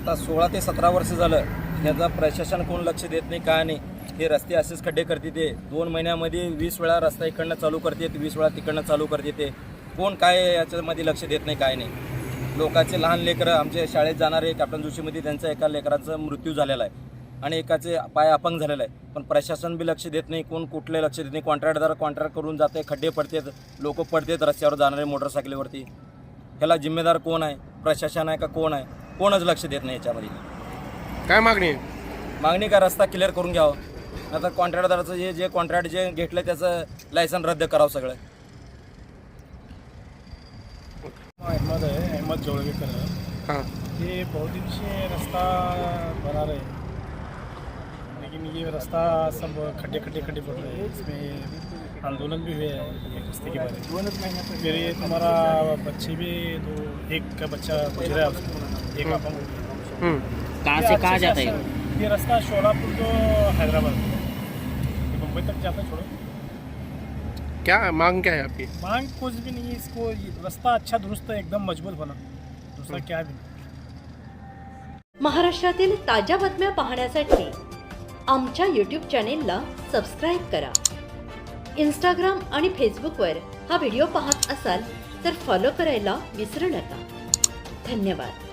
आता सोळा ते सतरा वर्ष झालं ह्याचा प्रशासन कोण लक्ष देत नाही काय नाही? हे रस्ते असेच खड्डे करते ते. दोन महिन्यामध्ये वीस वेळा रस्ता इकडनं चालू करते वीस वेळा तिकडनं चालू करते ते. कोण काय याच्यामध्ये लक्ष देत नाही काय नाही? लोकांचे लहान लेकरं आमच्या शाळेत जाणारे कॅप्टन जोशीमध्ये त्यांचा एका लेकराचा मृत्यू झालेला आहे. आणि एकाचे पाय अपंग झालेला आहे. पण प्रशासन बी लक्ष देत नाही कोण कुठले लक्ष देत नाही. कॉन्ट्रॅक्टदार कॉन्ट्रॅक्ट करून जाते खड्डे पडतात लोक पडतात रस्त्यावर जाणारे मोटरसायकलीवरती ह्याला जिम्मेदार कोण आहे? प्रशासन आहे का कोण आहे? कोणच लक्ष देत नाही याच्यामध्ये. काय मागणी आहे? मागणी का रस्ता क्लिअर करून घ्यावं. आता कॉन्ट्रॅक्टदाराचं जे जे कॉन्ट्रॅक्ट जे घेतलं त्याचं लायसन रद्द करावं सगळं. अहमद है अहमद जोड़वेकर है. हां ये बहुत दिन से रास्ता बना रहे. हैं लेकिन ये रास्ता सब खड्डे खड्डे खड्डे पड़ रहे. हैं इसमें आंदोलन भी हुए हैं ये रास्ते के बारे में। फिर ये तुम्हारा बच्चे भी दो एक का बच्चा गुजरा है एक अपंग. कहाँ से कहाँ जाता है? ये रास्ता शोलापुर तो हैदराबाद ये मुंबई तक जाता है छोड़ो क्या मांग क्या है आपकी? मांग कुछ भी नहीं है इसको ये रास्ता अच्छा दुरुस्त है एकदम मजबूत होना। दूसरा क्या भी महाराष्ट्रातील ताज्या बातम्या पाहण्यासाठी आमच्या यूट्यूब चॅनेलला सबस्क्राईब करा. इंस्टाग्राम आणि फेसबुकवर हा व्हिडिओ पाहत असाल तर फॉलो करायला विसरू नका. धन्यवाद.